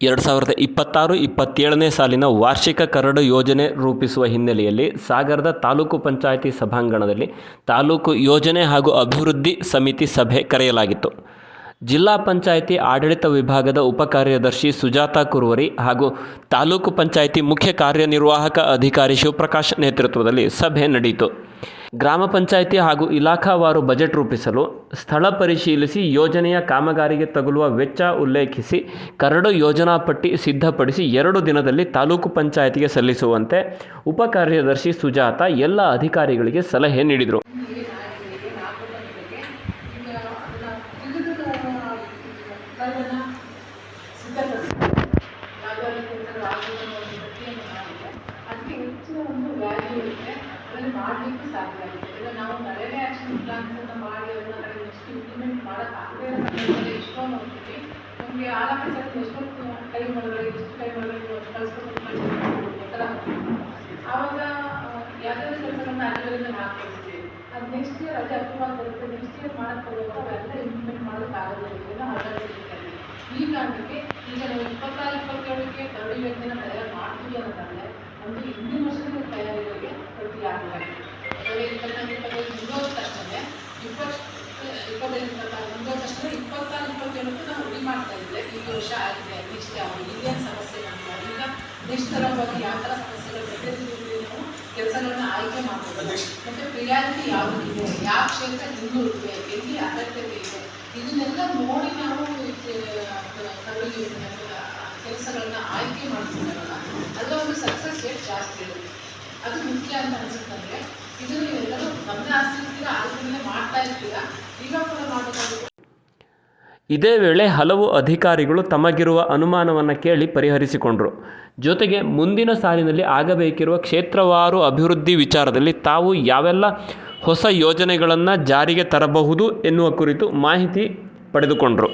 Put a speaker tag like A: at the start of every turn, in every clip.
A: ಎರಡು ಸಾವಿರದ ಇಪ್ಪತ್ತಾರು ಇಪ್ಪತ್ತೇಳನೇ ಸಾಲಿನ ವಾರ್ಷಿಕ ಕರಡು ಯೋಜನೆ ರೂಪಿಸುವ ಹಿನ್ನೆಲೆಯಲ್ಲಿ ಸಾಗರದ ತಾಲೂಕು ಪಂಚಾಯಿತಿ ಸಭಾಂಗಣದಲ್ಲಿ ತಾಲೂಕು ಯೋಜನೆ ಹಾಗೂ ಅಭಿವೃದ್ಧಿ ಸಮಿತಿ ಸಭೆ ಕರೆಯಲಾಗಿತ್ತು. ಜಿಲ್ಲಾ ಪಂಚಾಯಿತಿ ಆಡಳಿತ ವಿಭಾಗದ ಉಪಕಾರ್ಯದರ್ಶಿ ಸುಜಾತಾ ಕುರುವರಿ ಹಾಗೂ ತಾಲೂಕು ಪಂಚಾಯಿತಿ ಮುಖ್ಯ ಕಾರ್ಯನಿರ್ವಾಹಕ ಅಧಿಕಾರಿ ಶಿವಪ್ರಕಾಶ್ ನೇತೃತ್ವದಲ್ಲಿ ಸಭೆ ನಡೆಯಿತು. ಗ್ರಾಮ ಪಂಚಾಯಿತಿ ಹಾಗೂ ಇಲಾಖಾವಾರು ಬಜೆಟ್ ರೂಪಿಸಲು ಸ್ಥಳ ಪರಿಶೀಲಿಸಿ ಯೋಜನೆಯ ಕಾಮಗಾರಿಗೆ ತಗುಲುವ ವೆಚ್ಚ ಉಲ್ಲೇಖಿಸಿ ಕರಡು ಯೋಜನಾ ಪಟ್ಟಿ ಸಿದ್ಧಪಡಿಸಿ ಎರಡು ದಿನದಲ್ಲಿ ತಾಲೂಕು ಪಂಚಾಯಿತಿಗೆ ಸಲ್ಲಿಸುವಂತೆ ಉಪಕಾರ್ಯದರ್ಶಿ ಸುಜಾತ ಎಲ್ಲ ಅಧಿಕಾರಿಗಳಿಗೆ ಸಲಹೆ ನೀಡಿದರು
B: ಅದಕ್ಕೆ ಹೆಚ್ಚಿನ ಒಂದು ವ್ಯಾಲ್ಯೂ ಇರುತ್ತೆ ಅದನ್ನು ಮಾಡಲಿಕ್ಕೂ ಸಾಧ್ಯ ಆಗುತ್ತೆ ಈಗ ನಾವು ನರೇಗಾ ಆ್ಯಕ್ಷನ್ ಪ್ಲಾನ್ಸ್ ಅನ್ನು ಮಾಡಿ ಅದನ್ನ ಕಡೆ ನೆಕ್ಸ್ಟ್ ಇಂಪ್ಲಿಮೆಂಟ್ ಮಾಡೋಕ್ಕಾಗದೇ ಇರೋ ಸಂದರ್ಭದಲ್ಲಿ ಎಷ್ಟೋ ನೋಡ್ತೀವಿ ನಮಗೆ ಆಲಾಫೀಸಲ್ಲಿ ಎಷ್ಟೊತ್ತು ಟೈಮ್ ಒಳಗಡೆ ಎಷ್ಟು ಟೈಮ್ ಒಳಗಡೆ ಕಳಿಸ್ಕೊಂಡು ಆವಾಗ ಯಾವುದಾದ್ರು ಕೆಲಸಗಳನ್ನ ಅಲ್ಲಿವರೆಗೆ ಹಾಕ್ಕೊಳ್ತೀವಿ ಅದು ನೆಕ್ಸ್ಟ್ ಇಯರ್ ಅದೇ ಅಪ್ರೂವ್ ಬರುತ್ತೆ ನೆಕ್ಸ್ಟ್ ಇಯರ್ ಮಾಡಕ್ಕೆ ಹೋಗುವಾಗ ಅವೆಲ್ಲ ಇಂಪ್ಲಿಮೆಂಟ್ ಮಾಡೋಕ್ಕಾಗೋದಿಲ್ಲ ಹೊರಗಡೆ ಈ ಕಾರಣಕ್ಕೆ ಈಗ ನಾವು ಇಪ್ಪತ್ತಾರು ಕರಡು ಯೋಜನೆ ತಯಾರು ಮಾಡ್ತೀವಿ ಅನ್ನೋದಾದ್ರೆ ಒಂದು ಹಿಂದಿನ ವರ್ಷದ ತಯಾರಿಗಳಿಗೆ ಪ್ರತಿ ಆಗಬೇಕು ಇಪ್ಪತ್ತೈದು ತಕ್ಷಣ ಇಪ್ಪತ್ತು ಇಪ್ಪತ್ತೈದು ಮುಗಿದೋದ ತಕ್ಷಣ ಇಪ್ಪತ್ತಾರು ಇಪ್ಪತ್ತೇಳಕ್ಕೆ ನಾವು ರೆಡಿ ಮಾಡ್ತಾ ಇದ್ದೆ ಈ ವರ್ಷ ಆಗಿದೆ ನೆಕ್ಸ್ಟ್ ಯಾವ ಇದೇನು ಸಮಸ್ಯೆ ನಮ್ಗೆ ಈಗ ನೆಕ್ಸ್ಟ್ ಥರ ಯಾವ ಥರ ಸಮಸ್ಯೆಗಳು ಪ್ರತಿಯೊಂದು ನಾವು ಕೆಲಸಗಳನ್ನ ಆಯ್ಕೆ ಮಾಡ್ಬೋದು ಮತ್ತು ಪ್ರಿಯಾರಿಟಿ ಯಾವುದಿದೆ ಯಾವ ಕ್ಷೇತ್ರ ಹಿಂದುಳಿದಿದೆ ಎಲ್ಲಿ ಅಗತ್ಯತೆ ಇದೆ ಇದನ್ನೆಲ್ಲ ನೋಡಿ ನಾವು ಕೆಲಸಗಳನ್ನ ಆಯ್ಕೆ ಮಾಡ್ತೀವಲ್ಲ ಅದರ ಒಂದು ಸಕ್ಸಸ್ ರೇಟ್ ಜಾಸ್ತಿ ಇರುತ್ತೆ ಅದು ಮುಖ್ಯ ಅಂತ ಅನ್ಸುತ್ತಂದ್ರೆ
A: ಇದೇ ವೇಳೆ ಹಲವು ಅಧಿಕಾರಿಗಳು ತಮಗಿರುವ ಅನುಮಾನವನ್ನು ಕೇಳಿ ಪರಿಹರಿಸಿಕೊಂಡರು. ಜೊತೆಗೆ ಮುಂದಿನ ಸಾಲಿನಲ್ಲಿ ಆಗಬೇಕಿರುವ ಕ್ಷೇತ್ರವಾರು ಅಭಿವೃದ್ಧಿ ವಿಚಾರದಲ್ಲಿ ತಾವು ಯಾವೆಲ್ಲ ಹೊಸ ಯೋಜನೆಗಳನ್ನು ಜಾರಿಗೆ ತರಬಹುದು ಎನ್ನುವ ಕುರಿತು ಮಾಹಿತಿ ಪಡೆದುಕೊಂಡರು.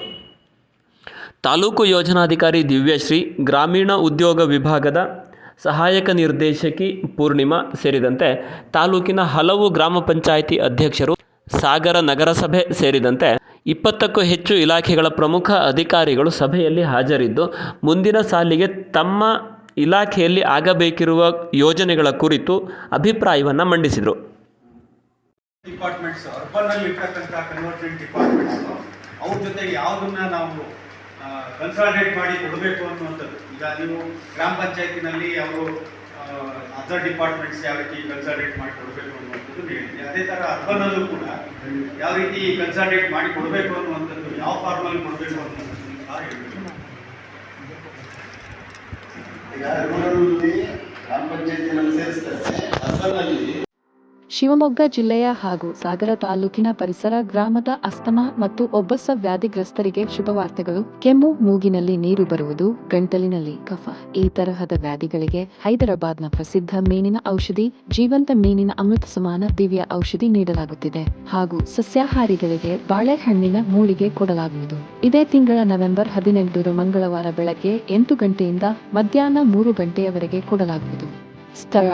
A: ತಾಲೂಕು ಯೋಜನಾಧಿಕಾರಿ ದಿವ್ಯಶ್ರೀ, ಗ್ರಾಮೀಣ ಉದ್ಯೋಗ ವಿಭಾಗದ ಸಹಾಯಕ ನಿರ್ದೇಶಕಿ ಪೂರ್ಣಿಮಾ ಸೇರಿದಂತೆ ತಾಲೂಕಿನ ಹಲವು ಗ್ರಾಮ ಪಂಚಾಯಿತಿ ಅಧ್ಯಕ್ಷರು ಸಾಗರ ನಗರಸಭೆ ಸೇರಿದಂತೆ ಇಪ್ಪತ್ತಕ್ಕೂ ಹೆಚ್ಚು ಇಲಾಖೆಗಳ ಪ್ರಮುಖ ಅಧಿಕಾರಿಗಳು ಸಭೆಯಲ್ಲಿ ಹಾಜರಿದ್ದು, ಮುಂದಿನ ಸಾಲಿಗೆ ತಮ್ಮ ಇಲಾಖೆಯಲ್ಲಿ ಆಗಬೇಕಿರುವ ಯೋಜನೆಗಳ ಕುರಿತು ಅಭಿಪ್ರಾಯವನ್ನು ಮಂಡಿಸಿದರು.
C: ಡಿಪಾರ್ಟ್ಮೆಂಟ್ಸ್ ಅರ್ಬನ್ ಅಲ್ಲಿ ಇರ್ತಕ್ಕಂಥ ಕನ್ವರ್ಜೆಂಟ್ ಡಿಪಾರ್ಟ್ಮೆಂಟ್ಸ್ ಅವ್ರ ಜೊತೆಗೆ ಯಾವುದನ್ನ ನಾವು ಕನ್ಸಾಲ್ಟೇಟ್ ಮಾಡಿ ಕೊಡಬೇಕು ಅನ್ನುವಂಥದ್ದು. ಈಗ ನೀವು ಗ್ರಾಮ ಪಂಚಾಯತಿನಲ್ಲಿ ಅವರು ಅದರ್ ಡಿಪಾರ್ಟ್ಮೆಂಟ್ಸ್ ಯಾವ ರೀತಿ ಕನ್ಸಾಲ್ಟೇಟ್ ಮಾಡಿ ಕೊಡಬೇಕು ಅನ್ನುವಂಥದ್ದು ಹೇಳಿದ್ವಿ ಅದೇ ಥರ ಅರ್ಬನಲ್ಲೂ ಕೂಡ ಯಾವ ರೀತಿ ಕನ್ಸಾಲ್ಟೇಟ್ ಮಾಡಿ ಕೊಡಬೇಕು ಅನ್ನುವಂಥದ್ದು ಯಾವ ಫಾರ್ಮಲ್ಲಿ ಕೊಡಬೇಕು ಅನ್ನುವಂಥದ್ದು ಹೇಳಿದ್ರು.
D: ಈಗ ಗ್ರಾಮ ಪಂಚಾಯತಿನಲ್ಲಿ ಸೇರಿಸ್ತಾರೆ. ಅರ್ಬನ್ನಲ್ಲಿ
E: ಶಿವಮೊಗ್ಗ ಜಿಲ್ಲೆಯ ಹಾಗೂ ಸಾಗರ ತಾಲೂಕಿನ ಪರಿಸರ ಗ್ರಾಮದ ಅಸ್ತಮಾ ಮತ್ತು ಒಬ್ಬಸ ವ್ಯಾಧಿಗ್ರಸ್ತರಿಗೆ ಶುಭವಾರ್ತೆಗಳು ಕೆಮ್ಮು, ಮೂಗಿನಲ್ಲಿ ನೀರು ಬರುವುದು, ಗಂಟಲಿನಲ್ಲಿ ಕಫ, ಈ ತರಹದ ವ್ಯಾಧಿಗಳಿಗೆ ಹೈದರಾಬಾದ್ನ ಪ್ರಸಿದ್ಧ ಮೀನಿನ ಔಷಧಿ, ಜೀವಂತ ಮೀನಿನ ಅಮೃತ ಸಮಾನ ದಿವ್ಯ ಔಷಧಿ ನೀಡಲಾಗುತ್ತಿದೆ ಹಾಗೂ ಸಸ್ಯಾಹಾರಿಗಳಿಗೆ ಬಾಳೆಹಣ್ಣಿನ ಮೂಳಿಗೆ ಕೊಡಲಾಗುವುದು. ಇದೇ ತಿಂಗಳ ನವೆಂಬರ್ ಹದಿನೆಂಟು ಮಂಗಳವಾರ ಬೆಳಗ್ಗೆ ಎಂಟು ಗಂಟೆಯಿಂದ ಮಧ್ಯಾಹ್ನ ಮೂರು ಗಂಟೆಯವರೆಗೆ ಕೊಡಲಾಗುವುದು. ಸ್ಥಳ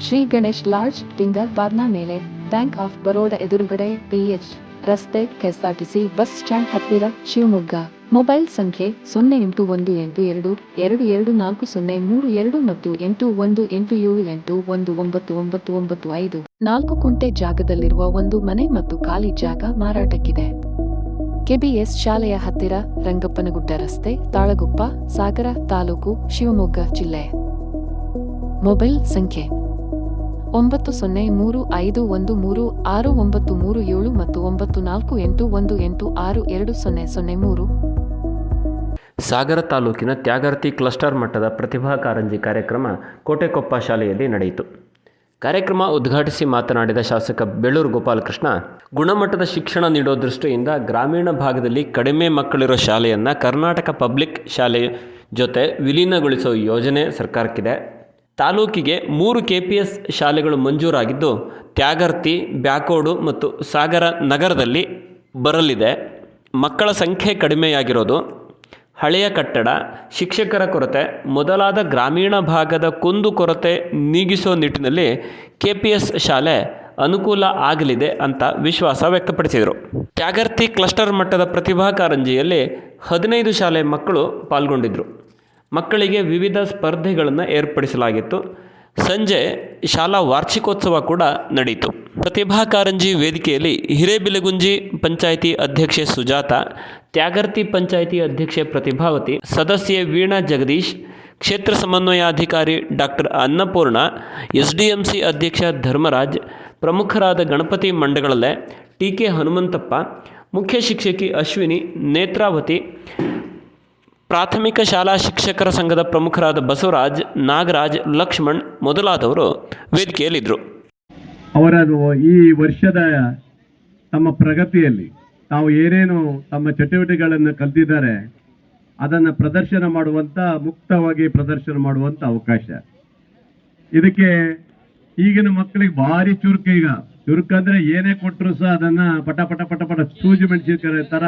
E: ಶ್ರೀ ಗಣೇಶ್ ಲಾಡ್ಜ್ ಟಿಂಗರ್ ಬಾರ್ನ ಮೇಲೆ ಬ್ಯಾಂಕ್ ಆಫ್ ಬರೋಡಾ ಎದುರುಗಡೆ ಪಿಎಚ್ ರಸ್ತೆ ಕೆಎಸ್ಆರ್ಟಿಸಿ ಬಸ್ ಸ್ಟ್ಯಾಂಡ್ ಹತ್ತಿರ ಶಿವಮೊಗ್ಗ. ಮೊಬೈಲ್ ಸಂಖ್ಯೆ ಸೊನ್ನೆ ಎಂಟು ಒಂದು ಎಂಟು ಎರಡು ಎರಡು ಎರಡು ನಾಲ್ಕು ಸೊನ್ನೆ ಮೂರು ಎರಡು ಮತ್ತು ಎಂಟು ಒಂದು ಎಂಟು ಏಳು ಎಂಟು ಒಂದು ಒಂಬತ್ತು ಒಂಬತ್ತು ಒಂಬತ್ತು ಐದು. ನಾಲ್ಕು ಕುಂಟೆ ಜಾಗದಲ್ಲಿರುವ ಒಂದು ಮನೆ ಮತ್ತು ಖಾಲಿ ಜಾಗ ಮಾರಾಟಕ್ಕಿದೆ. ಕೆಬಿಎಸ್ ಶಾಲೆಯ ಹತ್ತಿರ ರಂಗಪ್ಪನಗುಡ್ಡ ರಸ್ತೆ, ತಾಳಗುಪ್ಪ, ಸಾಗರ ತಾಲೂಕು, ಶಿವಮೊಗ್ಗ ಜಿಲ್ಲೆ. ಮೊಬೈಲ್ ಸಂಖ್ಯೆ ಒಂಬತ್ತು ಸೊನ್ನೆ ಮೂರು ಐದು ಒಂದು ಮೂರು ಆರು ಒಂಬತ್ತು ಮೂರು ಏಳು ಮತ್ತು ಒಂಬತ್ತು ನಾಲ್ಕು ಎಂಟು ಒಂದು ಎಂಟು ಆರು ಎರಡು ಸೊನ್ನೆ ಸೊನ್ನೆ ಮೂರು.
A: ಸಾಗರ ತಾಲೂಕಿನ ತ್ಯಾಗರ್ತಿ ಕ್ಲಸ್ಟರ್ ಮಟ್ಟದ ಪ್ರತಿಭಾ ಕಾರಂಜಿ ಕಾರ್ಯಕ್ರಮ ಕೋಟೆಕೊಪ್ಪ ಶಾಲೆಯಲ್ಲಿ ನಡೆಯಿತು. ಕಾರ್ಯಕ್ರಮ ಉದ್ಘಾಟಿಸಿ ಮಾತನಾಡಿದ ಶಾಸಕ ಬೆಳ್ಳೂರು ಗೋಪಾಲಕೃಷ್ಣ, ಗುಣಮಟ್ಟದ ಶಿಕ್ಷಣ ನೀಡೋ ದೃಷ್ಟಿಯಿಂದ ಗ್ರಾಮೀಣ ಭಾಗದಲ್ಲಿ ಕಡಿಮೆ ಮಕ್ಕಳಿರೋ ಶಾಲೆಯನ್ನು ಕರ್ನಾಟಕ ಪಬ್ಲಿಕ್ ಶಾಲೆ ಜೊತೆ ವಿಲೀನಗೊಳಿಸೋ ಯೋಜನೆ ಸರ್ಕಾರಕ್ಕಿದೆ. ತಾಲೂಕಿಗೆ ಮೂರು ಕೆ ಪಿ ಎಸ್ ಶಾಲೆಗಳು ಮಂಜೂರಾಗಿದ್ದು, ತ್ಯಾಗರ್ತಿ, ಬ್ಯಾಕೋಡು ಮತ್ತು ಸಾಗರ ನಗರದಲ್ಲಿ ಬರಲಿದೆ. ಮಕ್ಕಳ ಸಂಖ್ಯೆ ಕಡಿಮೆಯಾಗಿರೋದು. ಹಳೆಯ ಕಟ್ಟಡ, ಶಿಕ್ಷಕರ ಕೊರತೆ, ಮೊದಲಾದ ಗ್ರಾಮೀಣ ಭಾಗದ ಕುಂದು ಕೊರತೆ ನೀಗಿಸೋ ನಿಟ್ಟಿನಲ್ಲಿ ಕೆ ಪಿ ಎಸ್ ಶಾಲೆ ಅನುಕೂಲ ಆಗಲಿದೆ ಅಂತ ವಿಶ್ವಾಸ ವ್ಯಕ್ತಪಡಿಸಿದರು. ತ್ಯಾಗರ್ತಿ ಕ್ಲಸ್ಟರ್ ಮಟ್ಟದ ಪ್ರತಿಭಾ ಕಾರಂಜಿಯಲ್ಲಿ ಹದಿನೈದು ಶಾಲೆ ಮಕ್ಕಳು ಪಾಲ್ಗೊಂಡಿದ್ದರು ಮಕ್ಕಳಿಗೆ ವಿವಿಧ ಸ್ಪರ್ಧೆಗಳನ್ನು ಏರ್ಪಡಿಸಲಾಗಿತ್ತು. ಸಂಜೆ ಶಾಲಾ ವಾರ್ಷಿಕೋತ್ಸವ ಕೂಡ ನಡೆಯಿತು ಪ್ರತಿಭಾ ಕಾರಂಜಿ ವೇದಿಕೆಯಲ್ಲಿ ಹಿರೇಬಿಲಗುಂಜಿ ಪಂಚಾಯಿತಿ ಅಧ್ಯಕ್ಷೆ ಸುಜಾತ, ತ್ಯಾಗರ್ತಿ ಪಂಚಾಯಿತಿ ಅಧ್ಯಕ್ಷೆ ಪ್ರತಿಭಾವತಿ, ಸದಸ್ಯೆ ವೀಣಾ ಜಗದೀಶ್, ಕ್ಷೇತ್ರ ಸಮನ್ವಯಾಧಿಕಾರಿ ಡಾಕ್ಟರ್ ಅನ್ನಪೂರ್ಣ ಎಸ್ ಡಿ ಅಧ್ಯಕ್ಷ ಧರ್ಮರಾಜ್, ಪ್ರಮುಖರಾದ ಗಣಪತಿ ಮಂಡಗಳಲ್ಲೇ ಟಿ ಕೆ ಹನುಮಂತಪ್ಪ, ಮುಖ್ಯ ಶಿಕ್ಷಕಿ ಅಶ್ವಿನಿ, ನೇತ್ರಾವತಿ ಪ್ರಾಥಮಿಕ ಶಾಲಾ ಶಿಕ್ಷಕರ ಸಂಘದ ಪ್ರಮುಖರಾದ ಬಸವರಾಜ್, ನಾಗರಾಜ್, ಲಕ್ಷ್ಮಣ್ ಮೊದಲಾದವರು ವೇದಿಕೆಯಲ್ಲಿದ್ದರು.
F: ಅವರ ಈ ವರ್ಷದ ತಮ್ಮ ಪ್ರಗತಿಯಲ್ಲಿ ತಾವು ಏನೇನು ತಮ್ಮ ಚಟುವಟಿಕೆಗಳನ್ನು ಕಲ್ತಿದ್ದಾರೆ, ಅದನ್ನು ಪ್ರದರ್ಶನ ಮಾಡುವಂಥ ಮುಕ್ತವಾಗಿ ಪ್ರದರ್ಶನ ಮಾಡುವಂಥ ಅವಕಾಶ. ಇದಕ್ಕೆ ಈಗಿನ ಮಕ್ಕಳಿಗೆ ಭಾರಿ ಚುರುಕು ಈಗ. ಚುರುಕು ಅಂದರೆ ಏನೇ ಕೊಟ್ಟರು ಸಹ ಅದನ್ನು ಪಟ ಪಟ ಪಟ ಪಟ ಸೂಜಿ ಮೆಣಸಿನ ಥರ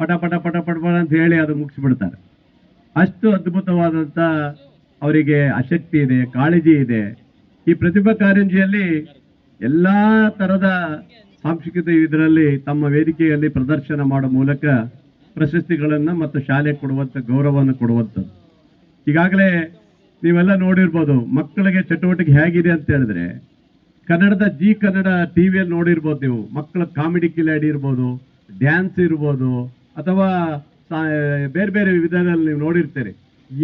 F: ಪಟ ಪಟ ಪಟ ಪಟ ಪಟ ಅಂತ ಹೇಳಿ ಅದು ಮುಗಿಸ್ಬಿಡ್ತಾರೆ. ಅಷ್ಟು ಅದ್ಭುತವಾದಂತ ಅವರಿಗೆ ಆಸಕ್ತಿ ಇದೆ, ಕಾಳಜಿ ಇದೆ. ಈ ಪ್ರತಿಭಾ ಕಾರಂಜಿಯಲ್ಲಿ ಎಲ್ಲಾ ತರದ ಸಾಂಸ್ಕೃತಿಕ ಇದರಲ್ಲಿ ತಮ್ಮ ವೇದಿಕೆಯಲ್ಲಿ ಪ್ರದರ್ಶನ ಮಾಡೋ ಮೂಲಕ ಪ್ರಶಸ್ತಿಗಳನ್ನು ಮತ್ತು ಶಾಲೆ ಕೊಡುವಂತ ಗೌರವವನ್ನು ಕೊಡುವಂಥದ್ದು ಈಗಾಗಲೇ ನೀವೆಲ್ಲ ನೋಡಿರ್ಬೋದು ಮಕ್ಕಳಿಗೆ ಚಟುವಟಿಕೆ ಹೇಗಿದೆ ಅಂತ ಹೇಳಿದ್ರೆ ಕನ್ನಡದ ಜಿ ಕನ್ನಡ ಟಿವಿಯಲ್ಲಿ ನೋಡಿರ್ಬೋದು ನೀವು. ಮಕ್ಕಳ ಕಾಮಿಡಿ ಕಿಲಾಡಿ ಇರ್ಬೋದು, ಡ್ಯಾನ್ಸ್ ಇರ್ಬೋದು, ಅಥವಾ ಬೇರೆ ಬೇರೆ ವಿಧಾನದಲ್ಲಿ ನೀವು ನೋಡಿರ್ತೀರಿ.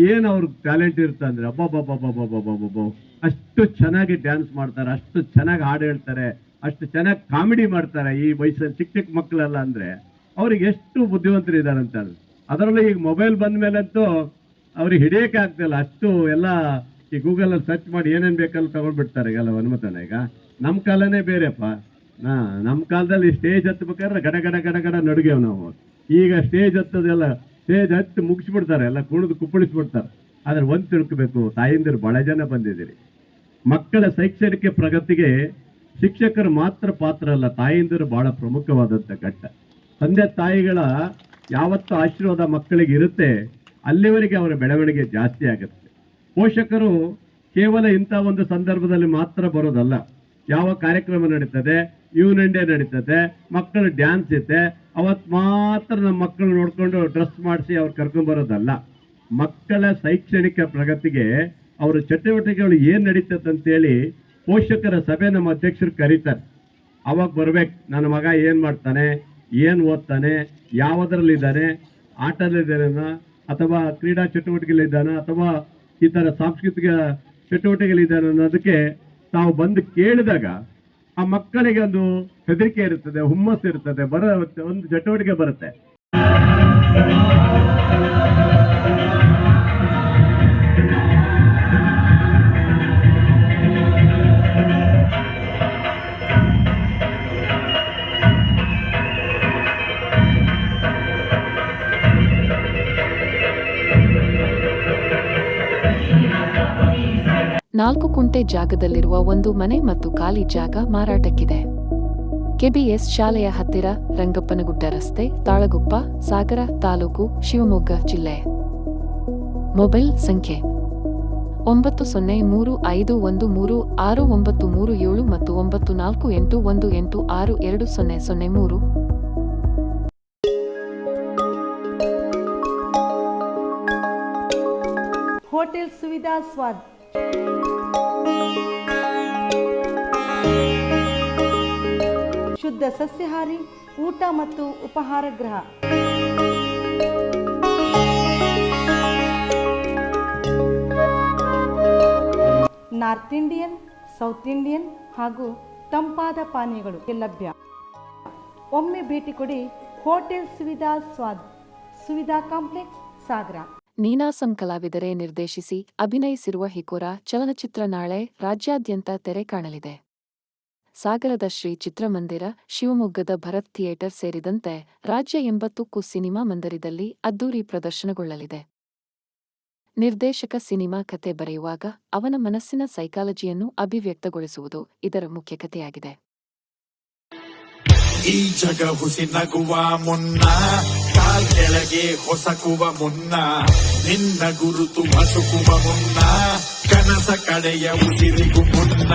F: ಏನು ಅವ್ರ ಟ್ಯಾಲೆಂಟ್ ಇರುತ್ತೆ ಅಂದ್ರೆ ಅಬ್ಬಬ್ಬಬ್ಬಬ್ಬಬ್ಬಬ್ಬಬ್ಬ ಅಷ್ಟು ಚೆನ್ನಾಗಿ ಡ್ಯಾನ್ಸ್ ಮಾಡ್ತಾರೆ, ಅಷ್ಟು ಚೆನ್ನಾಗಿ ಹಾಡು ಹೇಳ್ತಾರೆ, ಅಷ್ಟು ಚೆನ್ನಾಗಿ ಕಾಮಿಡಿ ಮಾಡ್ತಾರೆ ಈ ವಯಸ್ಸಲ್ಲಿ ಚಿಕ್ಕ ಚಿಕ್ಕ ಮಕ್ಕಳೆಲ್ಲ ಅಂದ್ರೆ, ಅವ್ರಿಗೆ ಎಷ್ಟು ಬುದ್ಧಿವಂತರು ಇದ್ದಾರೆ ಅಂತ ಅದರಲ್ಲೂ ಈಗ ಮೊಬೈಲ್ ಬಂದ ಮೇಲಂತೂ ಅವ್ರಿಗೆ ಹಿಡಿಯಕ್ಕೆ ಆಗ್ತಿಲ್ಲ. ಅಷ್ಟು ಎಲ್ಲ ಈ ಗೂಗಲ್ ಅಲ್ಲಿ ಸರ್ಚ್ ಮಾಡಿ ಏನೇನ್ ಬೇಕಲ್ಲಿ ತಗೊಂಡ್ಬಿಡ್ತಾರೆ ಈಗೆಲ್ಲ ಹನುಮತನ ಈಗ. ನಮ್ಮ ಕಾಲನೇ ಬೇರೆಪ್ಪ. ಹಾಂ ನಮ್ಮ ಕಾಲದಲ್ಲಿ ಸ್ಟೇಜ್ ಹತ್ಬೇಕಾದ್ರೆ ಗಡ ಗಡ ಗಡ ಗಡ ನಡುಗೆವ್ ನಾವು. ಈಗ ಸ್ಟೇಜ್ ಹತ್ತದೆಲ್ಲ ಸ್ಟೇಜ್ ಹತ್ತಿ ಮುಗಿಸ್ಬಿಡ್ತಾರೆ, ಎಲ್ಲ ಕುಣಿದು ಕುಪ್ಪಳಿಸ್ಬಿಡ್ತಾರೆ. ಆದ್ರೆ ಒಂದ್ ತಿಳ್ಕೋಬೇಕು, ತಾಯಿಂದಿರು ಬಹಳ ಜನ ಬಂದಿದ್ದೀರಿ. ಮಕ್ಕಳ ಶೈಕ್ಷಣಿಕ ಪ್ರಗತಿಗೆ ಶಿಕ್ಷಕರು ಮಾತ್ರ ಪಾತ್ರ ಅಲ್ಲ, ತಾಯಿಂದಿರು ಬಹಳ ಪ್ರಮುಖವಾದಂತ ಘಟ್ಟ. ತಂದೆ ತಾಯಿಗಳ ಯಾವತ್ತು ಆಶೀರ್ವಾದ ಮಕ್ಕಳಿಗೆ ಇರುತ್ತೆ, ಅಲ್ಲಿವರೆಗೆ ಅವರ ಬೆಳವಣಿಗೆ ಜಾಸ್ತಿ ಆಗುತ್ತೆ. ಪೋಷಕರು ಕೇವಲ ಇಂಥ ಒಂದು ಸಂದರ್ಭದಲ್ಲಿ ಮಾತ್ರ ಬರೋದಲ್ಲ. ಯಾವ ಕಾರ್ಯಕ್ರಮ ನಡೀತದೆ ಯೂನಿಯನ್ ನಡೀತದೆ, ಮಕ್ಕಳ ಡ್ಯಾನ್ಸ್ ಇದೆ ಅವತ್ ಮಾತ್ರ ನಮ್ಮ ಮಕ್ಕಳು ನೋಡ್ಕೊಂಡು ಡ್ರೆಸ್ ಮಾಡಿಸಿ ಅವ್ರು ಕರ್ಕೊಂಬರೋದಲ್ಲ. ಮಕ್ಕಳ ಶೈಕ್ಷಣಿಕ ಪ್ರಗತಿಗೆ ಅವರ ಚಟುವಟಿಕೆಗಳು ಏನು ನಡೀತದೆ ಅಂತೇಳಿ ಪೋಷಕರ ಸಭೆ ನಮ್ಮ ಅಧ್ಯಕ್ಷರು ಕರೀತಾರೆ. ಅವಾಗ ಬರ್ಬೇಕು, ನನ್ನ ಮಗ ಏನು ಮಾಡ್ತಾನೆ, ಏನು ಓದ್ತಾನೆ, ಯಾವುದರಲ್ಲಿದ್ದಾನೆ, ಆಟದಲ್ಲಿದ್ದಾನ, ಅಥವಾ ಕ್ರೀಡಾ ಚಟುವಟಿಕೆಗಳಿದ್ದಾನ ಅಥವಾ ಈ ತರ ಸಾಂಸ್ಕೃತಿಕ ಚಟುವಟಿಕೆಗಳಿದ್ದಾನೆ ಅನ್ನೋದಕ್ಕೆ ತಾವು ಬಂದು ಕೇಳಿದಾಗ ಆ ಮಕ್ಕಳಿಗೆ ಒಂದು ಹೆದರಿಕೆ ಇರುತ್ತದೆ ಹುಮ್ಮಸ್ಸು ಇರುತ್ತದೆ ಬರ ಒಂದು ಚಟುವಟಿಕೆ ಬರುತ್ತೆ.
E: ನಾಲ್ಕು ಕುಂಟೆ ಜಾಗದಲ್ಲಿರುವ ಒಂದು ಮನೆ ಮತ್ತು ಖಾಲಿ ಜಾಗ ಮಾರಾಟಕ್ಕಿದೆ. ಕೆಬಿಎಸ್ ಶಾಲೆಯ ಹತ್ತಿರ ರಂಗಪ್ಪನಗುಡ್ಡ ರಸ್ತೆ, ತಾಳಗುಪ್ಪ, ಸಾಗರ ತಾಲೂಕು, ಶಿವಮೊಗ್ಗ ಜಿಲ್ಲೆ. ಮೊಬೈಲ್ ಸಂಖ್ಯೆ ಒಂಬತ್ತು ಸೊನ್ನೆ ಮೂರು ಐದು ಒಂದು ಮೂರು ಆರು ಒಂಬತ್ತು ಮೂರು ಏಳು ಮತ್ತು ಒಂಬತ್ತು ನಾಲ್ಕು ಎಂಟು ಒಂದು ಎಂಟು ಆರು ಎರಡು ಸೊನ್ನೆ ಸೊನ್ನೆ ಮೂರು.
G: ಹೋಟೆಲ್ ಸುವಿಧಾ ಸ್ವಾದ್ ಶುದ್ಧ ಸಸ್ಯಹಾರಿ, ಊಟ ಮತ್ತು ಉಪಹಾರ ಗೃಹ. ನಾರ್ತ್ ಇಂಡಿಯನ್, ಸೌತ್ ಇಂಡಿಯನ್ ಹಾಗೂ ತಂಪಾದ ಪಾನೀಯಗಳು ಲಭ್ಯ. ಒಮ್ಮೆ ಭೇಟಿ ಕೊಡಿ ಹೋಟೆಲ್ ಸುವಿಧಾ ಸ್ವಾದ್, ಸುವಿಧಾ ಕಾಂಪ್ಲೆಕ್ಸ್, ಸಾಗರ.
E: ನೀನಾಸಂ ಕಲಾವಿದರೆ ನಿರ್ದೇಶಿಸಿ, ಅಭಿನಯಿಸಿರುವ ಹಿಕೋರಾ, ಚಲನಚಿತ್ರ ನಾಳೆ ರಾಜ್ಯಾದ್ಯಂತ ತೆರೆ ಕಾಣಲಿದೆ. ಸಾಗರದ ಶ್ರೀ ಚಿತ್ರಮಂದಿರ, ಶಿವಮೊಗ್ಗದ ಭರತ್ ಥಿಯೇಟರ್ ಸೇರಿದಂತೆ ರಾಜ್ಯ ಎಂಬತ್ತಕ್ಕೂ ಸಿನಿಮಾ ಮಂದಿರದಲ್ಲಿ ಅದ್ದೂರಿ ಪ್ರದರ್ಶನಗೊಳ್ಳಲಿದೆ. ನಿರ್ದೇಶಕ ಸಿನಿಮಾ ಕತೆ ಬರೆಯುವಾಗ ಅವನ ಮನಸ್ಸಿನ ಸೈಕಾಲಜಿಯನ್ನು ಅಭಿವ್ಯಕ್ತಗೊಳಿಸುವುದು ಇದರ ಮುಖ್ಯ ಕಥೆಯಾಗಿದೆ.
H: ಈ ಜಗ ಹುಸಿ ನಗುವ ಮುನ್ನ, ಕಾಲ್ ಕೆಳಗೆ ಹೊಸಕುವ ಮುನ್ನ, ನಿನ್ನ ಗುರುತು ಹಸುಕುವ ಮುನ್ನ, ಕನಸ ಕಡೆಯ ಉಸಿರಿಗೂ ಮುನ್ನ